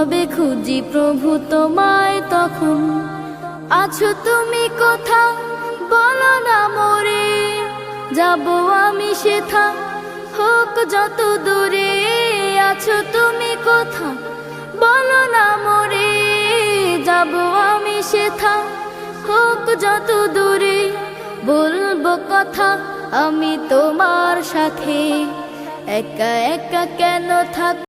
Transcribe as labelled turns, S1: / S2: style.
S1: অনুভবে খুঁজি প্রভু তোমায় তখন। আছো তুমি কোথা? বলো না মোরে। যাব আমি সেথা। হোক যত দূরে আছো তুমি কোথা? বলো না মোরে। যাব আমি সেথা। হোক যত দূরে বলব কথা আমি তোমার সাথে। একা একা কেন থাক